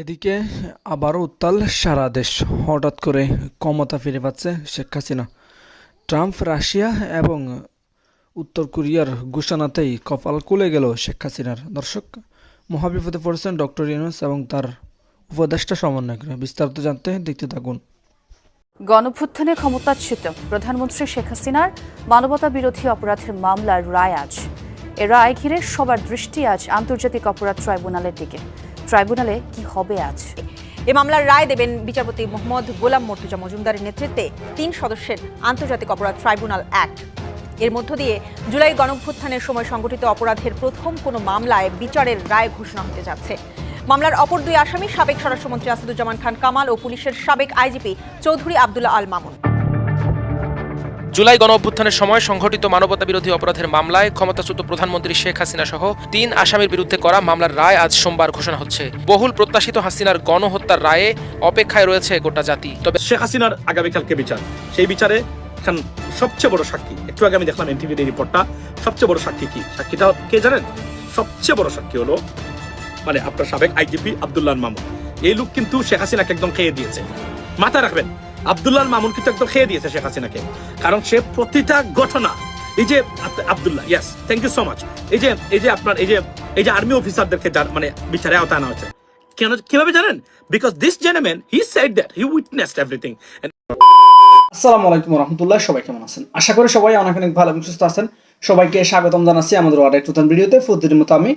এদিকে আবারও উত্তাল সারা দেশ। হঠাৎ করে ক্ষমতা ফিরে পাচ্ছে শেখ হাসিনা। ট্রাম্প রাশিয়া এবং উত্তর কোরিয়ার ঘোষণাতেই কপাল কুলে গেল শেখ হাসিনার। দর্শক, মহাবিপদে পড়েছেন ডক্টর ইউনুস এবং তার উপদেষ্টা সমন্বয় করে বিস্তারিত জানতে দেখতে থাকুন। গণভ্যুত্থানে ক্ষমতাচ্যুত প্রধানমন্ত্রী শেখ হাসিনার মানবতা বিরোধী অপরাধের মামলার রায় আজ। এ রায় ঘিরে সবার দৃষ্টি আজ আন্তর্জাতিক অপরাধ ট্রাইব্যুনালের দিকে। ট্রাইব্যুনালে কি হবে আজ? এ মামলার রায় দেবেন বিচারপতি মোহাম্মদ গোলাম মর্তুজা মজুমদারের নেতৃত্বে তিন সদস্যের আন্তর্জাতিক অপরাধ ট্রাইব্যুনাল অ্যাক্ট। এর মধ্য দিয়ে জুলাই গণভ্যুত্থানের সময় সংঘটিত অপরাধের প্রথম কোনো মামলায় বিচারের রায় ঘোষণা হতে যাচ্ছে। মামলার অপর দুই আসামি সাবেক স্বরাষ্ট্রমন্ত্রী আসাদুজ্জামান খান কামাল ও পুলিশের সাবেক আইজিপি চৌধুরী আবদুল্লাহ আল মামুন। জুলাই গণ অভ্যুত্থানের সময় সংঘটিত মানবতা বিরোধী অপরাধের মামলায় ক্ষমতাচ্যুত প্রধানমন্ত্রী শেখ হাসিনা সহ তিন আসামির বিরুদ্ধে করা মামলার রায় আজ সোমবার ঘোষণা হচ্ছে। বহুল প্রত্যাশিত হাসিনার গণহত্যার রায়ে অপেক্ষায় রয়েছে গোটা জাতি। তবে শেখ হাসিনার আগামীকালকে বিচার। সেই বিচারে সবচেয়ে বড় সাক্ষী। একটু আগে আমি দেখলাম এনটিভির এই রিপোর্টটা সবচেয়ে বড় সাক্ষী কি? সাক্ষীটা কে জানেন? সবচেয়ে বড় সাক্ষী হলো মানে আপনার সাবেক আইজিপি আব্দুল্লাহ মামুন। এই লোক কিন্তু শেখ হাসিনাকে একদম খেয়ে দিয়েছে। মাথায় রাখবেন আব্দুল্লাহ মামুন কিন্তু একদম খেয়ে দিয়েছে শেখ হাসিনাকে। কারণ সে প্রতিটা ঘটনা, এই যে আব- Abdullah yes thank you so much এই যে এই যে আপনার, এই যে এই যে আর্মি অফিসারদেরকে মানে বিচারে আওতায় আনা হয়েছে। কেন, কীভাবে জানেন? Because this gentleman he said that he witnessed everything আসসালামু আলাইকুম রহমতুল্লাহ সবাই কেমন আছেন? আশা করি সবাই অনেক অনেক ভালো এবং সুস্থ আছেন। সবাইকে স্বাগতম জানাচ্ছি আমাদের অর্ডার নতুন ভিডিওতে। প্রতিদিন মতো আমি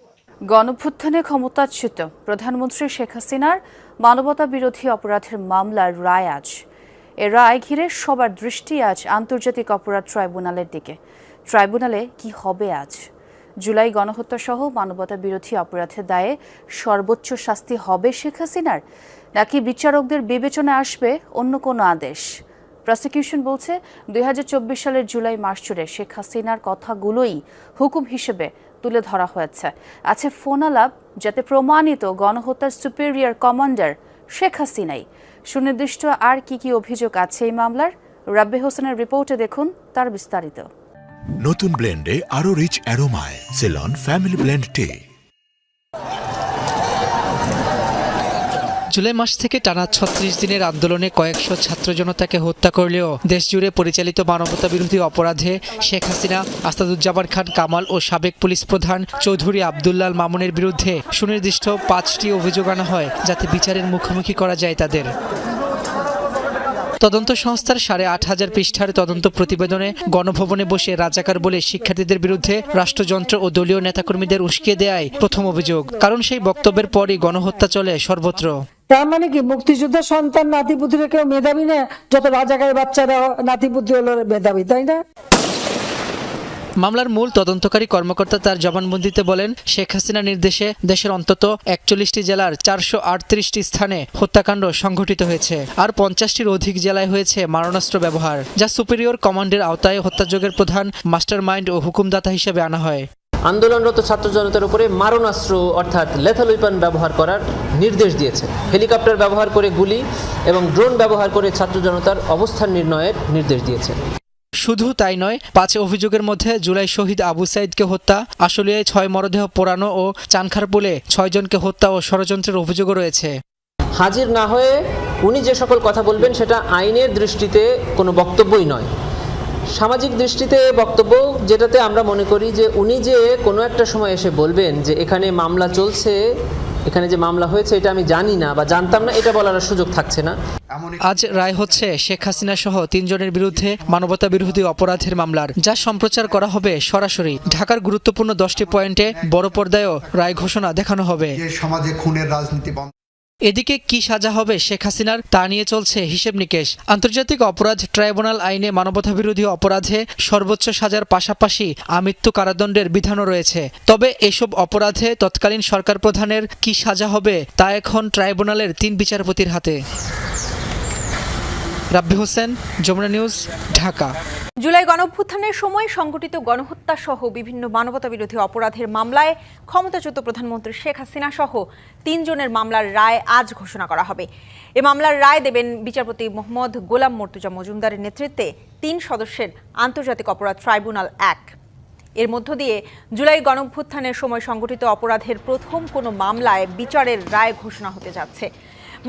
গণভ্যুত্থানে ক্ষমতাচ্যুত প্রধানমন্ত্রী শেখ হাসিনার মানবতা বিরোধী অপরাধের মামলার রায় আজ। এ রায় ঘিরে সবার দৃষ্টি আজ আন্তর্জাতিক অপরাধ ট্রাইব্যুনালের দিকে। ট্রাইব্যুনালে কি হবে আজ? জুলাই গণহত্যা সহ মানবতা বিরোধী অপরাধের দায়ে সর্বোচ্চ শাস্তি হবে শেখ হাসিনার? নাকি বিচারকদের বিবেচনায় আসবে অন্য কোনো আদেশ? প্রসিকিউশন বলছে, দুই হাজার চব্বিশ সালের জুলাই মাস জুড়ে শেখ হাসিনার কথাগুলোই হুকুম হিসেবে তুলে ধরা হয়েছে। আছে ফোনালাপ, যাতে প্রমাণিত গণহত্যার সুপেরিয়র কমান্ডার শেখ হাসিনাই। সুনির্দিষ্ট আর কি কি অভিযোগ আছে এই মামলার? রাব্বে হোসেনের রিপোর্টে দেখুন তার বিস্তারিত। নতুন ব্লেন্ডে আরও রিচ অ্যারোমায় সেলন ফ্যামিলি ব্লেন্ড টে জুলাই মাস থেকে টানা ছত্রিশ দিনের আন্দোলনে কয়েকশো ছাত্র জনতাকে হত্যা করলেও দেশজুড়ে পরিচালিত মানবতা বিরোধী অপরাধে শেখ হাসিনা আস্তাদুজ্জামান খান কামাল ও সাবেক পুলিশ প্রধান চৌধুরী আবদুল্লাল মামুনের বিরুদ্ধে সুনির্দিষ্ট পাঁচটি অভিযোগ আনা হয় যাতে বিচারের মুখোমুখি করা যায় তাদের। তদন্ত সংস্থার সাড়ে আট হাজার পৃষ্ঠার তদন্ত প্রতিবেদনে গণভবনে বসে রাজাকার বলে শিক্ষার্থীদের বিরুদ্ধে রাষ্ট্রযন্ত্র ও দলীয় নেতাকর্মীদের উস্কে দেয় প্রথম অভিযোগ। কারণ সেই বক্তব্যের পরই গণহত্যা চলে সর্বত্র। তার মানে কি মুক্তিযোদ্ধার সন্তান, নাতিপুতিরা কেউ মেধাবী না? যত রাজাকারের বাচ্চারা নাতিপুত্র হলো মেধাবী, তাই না? মামলার মূল তদন্তকারী কর্মকর্তা তার জবানবন্দিতে বলেন, শেখ হাসিনা নির্দেশে দেশের অন্তত একচল্লিশটি জেলার চারশো আটত্রিশটি স্থানে হত্যাকাণ্ড সংঘটিত হয়েছে, আর পঞ্চাশটির অধিক জেলায় হয়েছে মারণাস্ত্র ব্যবহার, যা সুপিরিয়র কমান্ডের আওতায় হত্যাযোগের প্রধান মাস্টার মাইন্ড ও হুকুমদাতা হিসেবে আনা হয়। আন্দোলনরত ছাত্র জনতার উপরে মারণাস্ত্র অর্থাৎ লেথাল উইপন ব্যবহার করার নির্দেশ দিয়েছে। হেলিকপ্টার ব্যবহার করে গুলি এবং ড্রোন ব্যবহার করে ছাত্র জনতার অবস্থান নির্ণয়ের নির্দেশ দিয়েছে। শুধু তাই নয় পাঁচ অভিযোগের মধ্যে জুলাই শহীদ আবু সাইদকে হত্যা আশুলিয়ায় ছয় মরদেহ পোড়ানো ও চানখার চানখারপুলে ছয়জনকে হত্যা ও ষড়যন্ত্রের অভিযোগও রয়েছে। হাজির না হয়ে উনি যে সকল কথা বলবেন সেটা আইনের দৃষ্টিতে কোনো বক্তব্যই নয়। সামাজিক দৃষ্টিতে বক্তব্য যেটাতে আমরা মনে করি যে উনি যে কোনো একটা সময় এসে বলবেন যে এখানে মামলা চলছে এখানে যে মামলা হয়েছে এটা আমি জানি না বা জানতাম না এটা বলার সুযোগ থাকছে না। আজ রায় হচ্ছে শেখ হাসিনা সহ তিনজনের বিরুদ্ধে মানবতা বিরোধী অপরাধের মামলার। যা সম্প্রচার করা হবে সরাসরি। ঢাকার গুরুত্বপূর্ণ দশটি পয়েন্টে বড় পর্দায়ও রায় ঘোষণা দেখানো হবে। সমাজে খুনের রাজনীতি বন্ধ এদিকে কি সাজা হবে শেখ হাসিনার তা নিয়ে চলছে হিসেব নিকেশ। আন্তর্জাতিক অপরাধ ট্রাইব্যুনাল আইনে মানবতাবিরোধী অপরাধে সর্বোচ্চ সাজার পাশাপাশি আমৃত্যু কারাদণ্ডের বিধানও রয়েছে। তবে এসব অপরাধে তৎকালীন সরকার প্রধানের কি সাজা হবে তা এখন ট্রাইব্যুনালের তিন বিচারপতির হাতে। রাব্বি হোসেন, যমুনা নিউজ, ঢাকা। জুলাই গণঅভ্যুত্থানের সময় সংঘটিত গণহত্যা সহ বিভিন্ন মানবতাবিরোধী অপরাধের মামলায় ক্ষমতাচ্যুত প্রধানমন্ত্রী শেখ হাসিনা সহ তিনজনের মামলার রায় আজ ঘোষণা করা হবে। এ মামলার রায় দেবেন বিচারপতি মোহাম্মদ গোলাম মর্তুজা মজুমদারের নেতৃত্বে তিন সদস্যের আন্তর্জাতিক অপরাধ ট্রাইব্যুনাল এক। এর মধ্য দিয়ে জুলাই গণঅভ্যুত্থানের সময় সংঘটিত অপরাধের প্রথম কোনো মামলায় বিচারের রায় ঘোষণা হতে যাচ্ছে।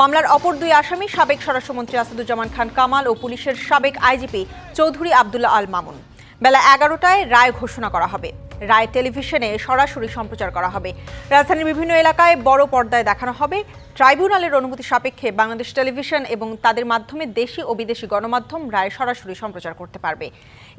মামলার অপর দুই আসামি সাবেক স্বরাষ্ট্রমন্ত্রী আসাদুজ্জামান খান কামাল ও পুলিশের সাবেক আইজিপি চৌধুরী আবদুল্লাহ আল মামুন। বেলা এগারোটায় রায় ঘোষণা করা হবে। রায় টেলিভিশনে সরাসরি সম্প্রচার করা হবে। রাজধানীর বিভিন্ন এলাকায় বড় পর্দায় দেখানো হবে। ট্রাইব্যুনালের অনুমতি সাপেক্ষে বাংলাদেশ টেলিভিশন এবং তাদের মাধ্যমে দেশি ও বিদেশি গণমাধ্যম রায় সরাসরি সম্প্রচার করতে পারবে।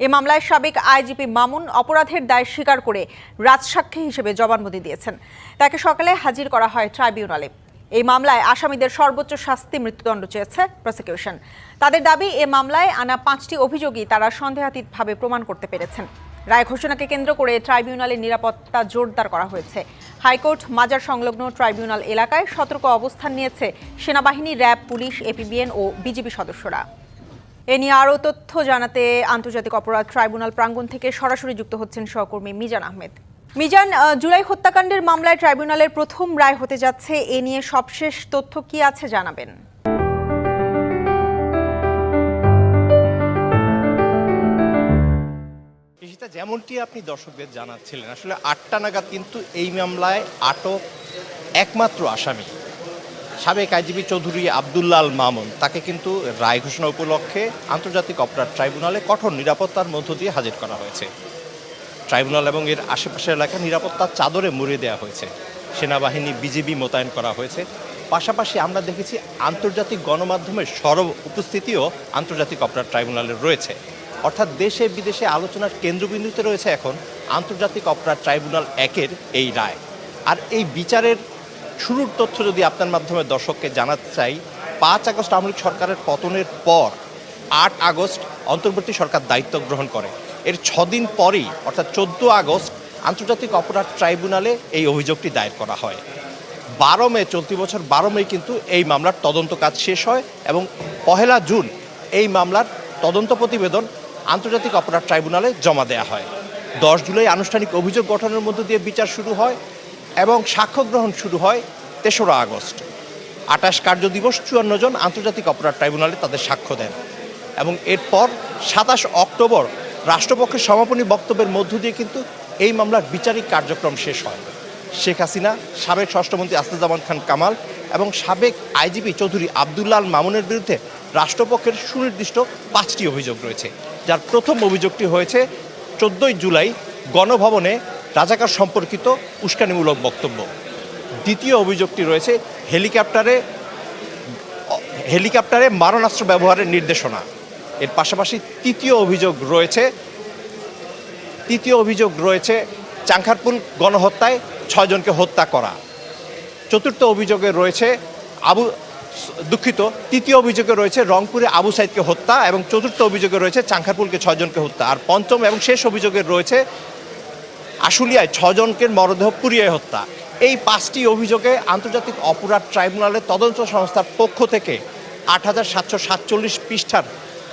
এ মামলায় সাবেক আইজিপি মামুন অপরাধের দায় স্বীকার করে রাজসাক্ষী হিসেবে জবানবন্দি দিয়েছেন। তাকে সকালে হাজির করা হয় ট্রাইব্যুনালে। এই মামলায় আসামিদের সর্বোচ্চ শাস্তি মৃত্যুদণ্ড চেয়েছে প্রসিকিউশন তাদের দাবি, এ মামলায় আনা পাঁচটি অভিযোগই তারা সন্দেহাতীতভাবে প্রমাণ করতে পেরেছেন। রায় ঘোষণাকে কেন্দ্র করে ট্রাইব্যুনালের নিরাপত্তা জোরদার করা হয়েছে। হাইকোর্ট, মাজার সংলগ্ন ট্রাইব্যুনাল এলাকায় সতর্ক অবস্থান নিয়েছে সেনাবাহিনী, র্যাব, পুলিশ, এপিবিএন ও বিজিবি সদস্যরা। এ নিয়ে আরও তথ্য জানাতে আন্তর্জাতিক অপরাধ ট্রাইব্যুনাল প্রাঙ্গণ থেকে সরাসরি যুক্ত হচ্ছেন সহকর্মী মিজান আহমেদ। মিজান জুলাই হত্যাকাণ্ডের মামলায় ট্রাইব্যুনালের প্রথম রায় হতে যাচ্ছে। এ নিয়ে সবশেষ তথ্য কি আছে জানাবেন। যেমনটি আপনি দর্শকদের জানাচ্ছিলেন, আসলে আটটা নাগাদ কিন্তু এই মামলায় আটক একমাত্র আসামি, সাবেক আইজিবি চৌধুরী আবদুল্লাহ আল মামুন। তাকে কিন্তু রায় ঘোষণা উপলক্ষে আন্তর্জাতিক অপরাধ ট্রাইব্যুনালে কঠোর নিরাপত্তার মধ্য দিয়ে হাজির করা হয়েছে। ট্রাইব্যুনাল এবং এর আশেপাশের এলাকা নিরাপত্তার চাদরে মুড়ে দেওয়া হয়েছে। সেনাবাহিনী বিজিবি মোতায়েন করা হয়েছে। পাশাপাশি আমরা দেখেছি আন্তর্জাতিক গণমাধ্যমের সরব উপস্থিতিও আন্তর্জাতিক অপরাধ ট্রাইব্যুনালের রয়েছে। অর্থাৎ দেশে বিদেশে আলোচনার কেন্দ্রবিন্দুতে রয়েছে এখন আন্তর্জাতিক অপরাধ ট্রাইব্যুনাল একের এই রায়। আর এই বিচারের শুরুর তথ্য যদি আপনার মাধ্যমে দর্শককে জানাতে চাই, পাঁচ আগস্ট আওয়ামী সরকারের পতনের পর আট আগস্ট অন্তর্বর্তী সরকার দায়িত্ব গ্রহণ করে। এর ছদিন পরেই, অর্থাৎ চোদ্দ আগস্ট, আন্তর্জাতিক অপরাধ ট্রাইব্যুনালে এই অভিযোগটি দায়ের করা হয়। বারো মে, চলতি বছর বারো মে কিন্তু এই মামলার তদন্ত কাজ শেষ হয় এবং পহেলা জুন এই মামলার তদন্ত প্রতিবেদন আন্তর্জাতিক অপরাধ ট্রাইব্যুনালে জমা দেওয়া হয়। দশ জুলাই আনুষ্ঠানিক অভিযোগ গঠনের মধ্য দিয়ে বিচার শুরু হয় এবং সাক্ষ্য গ্রহণ শুরু হয় তেসরা আগস্ট। আটাশ কার্য দিবস চুয়ান্ন জন আন্তর্জাতিক অপরাধ ট্রাইব্যুনালে তাদের সাক্ষ্য দেন এবং এরপর সাতাশ অক্টোবর রাষ্ট্রপক্ষের সমাপনী বক্তব্যের মধ্য দিয়ে কিন্তু এই মামলার বিচারিক কার্যক্রম শেষ হয়। শেখ হাসিনা, সাবেক স্বরাষ্ট্রমন্ত্রী আসাদুজ্জামান খান কামাল এবং সাবেক আইজিপি চৌধুরী আবদুল্লাহ আল মামুনের বিরুদ্ধে রাষ্ট্রপক্ষের সুনির্দিষ্ট পাঁচটি অভিযোগ রয়েছে। যার প্রথম অভিযোগটি হয়েছে, চোদ্দোই জুলাই গণভবনে রাজাকার সম্পর্কিত উস্কানিমূলক বক্তব্য। দ্বিতীয় অভিযোগটি রয়েছে, হেলিকপ্টারে হেলিকপ্টারে মারণাস্ত্র ব্যবহারের নির্দেশনা। এর পাশাপাশি তৃতীয় অভিযোগ রয়েছে। তৃতীয় অভিযোগ রয়েছে চাংখারপুল গণহত্যায় ছয়জনকে হত্যা করা। চতুর্থ অভিযোগে রয়েছে আবু দুঃখিত, তৃতীয় অভিযোগে রয়েছে রংপুরে আবু সাইদকে হত্যা এবং চতুর্থ অভিযোগে রয়েছে চাংখারপুলকে ছয়জনকে হত্যা। আর পঞ্চম এবং শেষ অভিযোগে রয়েছে আশুলিয়ায় ছজনকে মরদেহ পুড়িয়ে হত্যা। এই পাঁচটি অভিযোগে আন্তর্জাতিক অপরাধ ট্রাইব্যুনালের তদন্ত সংস্থার পক্ষ থেকে আট হাজার সাতশো সাতচল্লিশ পৃষ্ঠার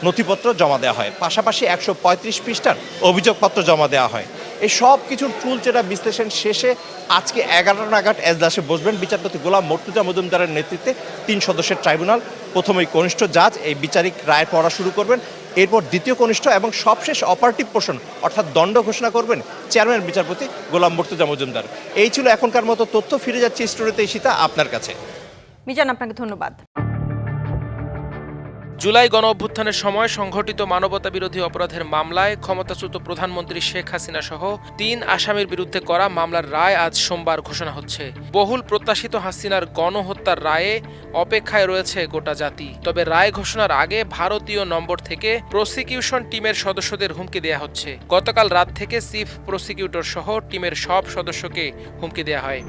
নথিপত্র জমা দেওয়া হয়। পাশাপাশি একশো পঁয়ত্রিশ পৃষ্ঠার অভিযোগপত্র জমা দেওয়া হয়। এই সব কিছুর চুলচেরা বিশ্লেষণ শেষে আজকে এগারো নাগাদ এজলাসে বসবেন বিচারপতি গোলাম মর্তুজা মজুমদারের নেতৃত্বে তিন সদস্যের ট্রাইব্যুনাল। প্রথমেই কনিষ্ঠ জাজ, এই বিচারিক রায় পড়া শুরু করবেন। এরপর দ্বিতীয় কনিষ্ঠ এবং সবশেষ অপারেটিভ পোষণ, অর্থাৎ দণ্ড ঘোষণা করবেন চেয়ারম্যান বিচারপতি গোলাম মর্তুজা মজুমদার। এই ছিল এখনকার মতো তথ্য। ফিরে যাচ্ছে স্টোরিতে সীতা আপনার কাছে। মিজান, আপনাকে ধন্যবাদ। জুলাই গণ অভ্যুত্থানের সময় সংঘটিত মানবতা বিরোধী অপরাধের মামলায় ক্ষমতাচ্যুত প্রধানমন্ত্রী শেখ হাসিনা সহ তিন আসামির বিরুদ্ধে করা মামলার রায় আজ সোমবার ঘোষণা হচ্ছে। বহুল প্রত্যাশিত হাসিনার গণহত্যার রায়ে অপেক্ষায় রয়েছে গোটা জাতি। তবে রায় ঘোষণার আগে ভারতীয় নম্বর থেকে প্রসিকিউশন টিমের সদস্যদের হুমকি দেয়া হচ্ছে। গতকাল রাত থেকে চিফ প্রসিকিউটর সহ টিমের সব সদস্যকে হুমকি দেওয়া হয়।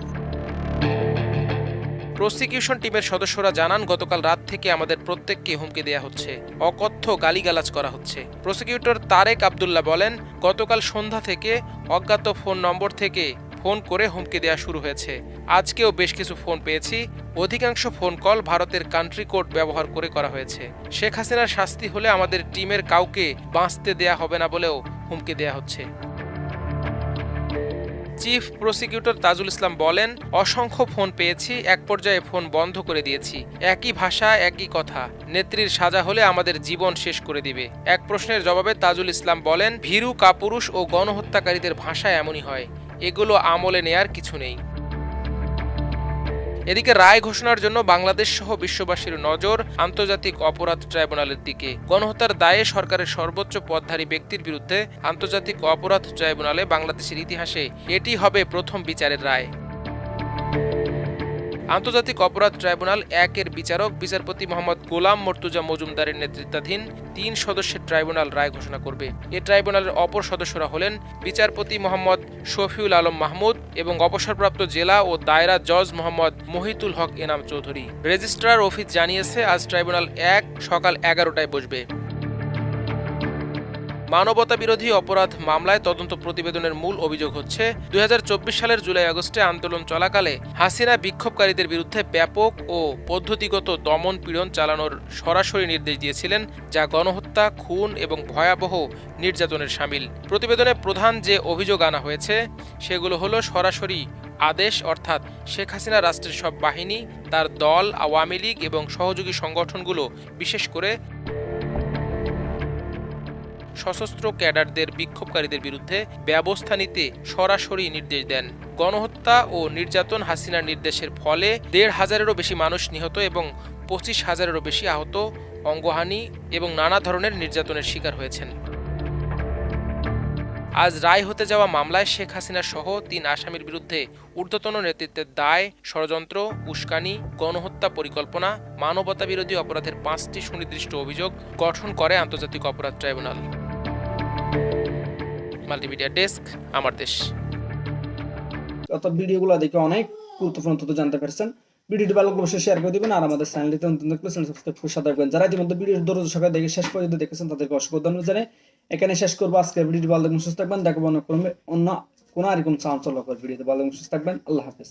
প্রসিকিউশন টিমের সদস্যরা জানান, গতকাল রাত থেকে আমাদের প্রত্যেককে হুমকি দেওয়া হচ্ছে। অকথ্য গালিগালাজ করা হচ্ছে। প্রসিকিউটর তারেক আবদুল্লাহ বলেন, গতকাল সন্ধ্যা থেকে অজ্ঞাত ফোন নম্বর থেকে ফোন করে হুমকি দেওয়া শুরু হয়েছে। আজকেও বেশ কিছু ফোন পেয়েছি। অধিকাংশ ফোন কল ভারতের কান্ট্রি কোড ব্যবহার করে করা হয়েছে। শেখ হাসিনার শাস্তি হলে আমাদের টিমের কাউকে বাঁচতে দেয়া হবে না বলেও হুমকি দেয়া হচ্ছে। চিফ প্রসিকিউটর তাজুল ইসলাম বলেন, অসংখ্য ফোন পেয়েছি, এক পর্যায়ে ফোন বন্ধ করে দিয়েছি। একই ভাষা, একই কথা। নেত্রীর সাজা হলে আমাদের জীবন শেষ করে দিবে। এক প্রশ্নের জবাবে তাজুল ইসলাম বলেন, ভীরু, কাপুরুষ ও গণহত্যাকারীদের ভাষা এমনই হয়। এগুলো আমলে নেয়ার কিছু নেই। এদিকে রায় ঘোষণার জন্য বাংলাদেশ সহ বিশ্ববাসীর নজর আন্তর্জাতিক অপরাধ ট্রাইব্যুনালের দিকে। গণহত্যার দায়ে সরকারের সর্বোচ্চ পদধারী ব্যক্তির বিরুদ্ধে আন্তর্জাতিক অপরাধ ট্রাইব্যুনালে বাংলাদেশের ইতিহাসে এটি হবে প্রথম বিচারের রায়। আন্তর্জাতিক অপরাধ ট্রাইব্যুনাল একের বিচারক, বিচারপতি মোহাম্মদ গোলাম মর্তুজা মজুমদারের নেতৃত্বাধীন তিন সদস্যের ট্রাইব্যুনাল রায় ঘোষণা করবে। এ ট্রাইব্যুনালের অপর সদস্যরা হলেন বিচারপতি মোহাম্মদ শফিউল আলম মাহমুদ এবং অবসরপ্রাপ্ত জেলা ও দায়রা জজ মোহাম্মদ মহিতুল হক এনাম চৌধুরী। রেজিস্ট্রার অফিস জানিয়েছে, আজ ট্রাইব্যুনাল এক সকাল এগারোটায় বসবে। মানবতা বিরোধী অপরাধ মামলায় তদন্ত প্রতিবেদনের মূল অভিযোগ হচ্ছে দু হাজার চব্বিশ সালের জুলাই আগস্টে আন্দোলন চলাকালে হাসিনা বিক্ষোভকারীদের বিরুদ্ধে ব্যাপক ও পদ্ধতিগত দমন পীড়ন চালানোর সরাসরি নির্দেশ দিয়েছিলেন, যা গণহত্যা, খুন এবং ভয়াবহ নির্যাতনের সামিল। প্রতিবেদনে প্রধান যে অভিযোগ আনা হয়েছে, সেগুলো হলো সরাসরি আদেশ, অর্থাৎ শেখ হাসিনা রাষ্ট্রের সব বাহিনী, তার দল, আওয়ামী লীগ এবং সহযোগী সংগঠনগুলো, বিশেষ করে সশস্ত্র ক্যাডারদের বিক্ষোভকারীদের বিরুদ্ধে ব্যবস্থা নিতে সরাসরি নির্দেশ দেন। গণহত্যা ও নির্যাতন হাসিনার নির্দেশের ফলে দেড় হাজারেরও বেশি মানুষ নিহত এবং পঁচিশ হাজারেরও বেশি আহত অঙ্গহানি এবং নানা ধরনের নির্যাতনের শিকার হয়েছেন। আজ রায় হতে যাওয়া মামলায় শেখ হাসিনা সহ তিন আসামির বিরুদ্ধে ঊর্ধ্বতন নেতৃত্বের দায়, ষড়যন্ত্র, উস্কানি, গণহত্যা পরিকল্পনা মানবতা বিরোধী অপরাধের পাঁচটি সুনির্দিষ্ট অভিযোগ গঠন করে আন্তর্জাতিক অপরাধ ট্রাইব্যুনাল। মাল্টিমিডিয়া ডেস্ক আমার দেশ। অর্থাৎ ভিডিওগুলো দেখে অনেক গুরুত্বপূর্ণ তথ্য জানতে পারছেন। ভিডিওটি ভালো অবশ্যই শেয়ার করে দিবেন আর আমাদের চ্যানেলটিতে নতুন দেখলে চ্যানেল সাবস্ক্রাইব করে সাথে রাখবেন যারা ইতিমধ্যে ভিডিও দরজ সকালে দেখে শেষ পর্যন্ত দেখেছেন, তাদেরকে অসংখ্য ধন্যবাদ জানাই। এখানে শেষ করব আজকে ভিডিওটি। ভালো দেখবেন সুস্থ থাকবেন। দেখব অন্য কোনো অন্য কোনো আর চাঞ্চল্যকর ভিডিওতে ভালো থাকবেন, সুস্থ থাকবেন। আল্লাহ হাফেজ।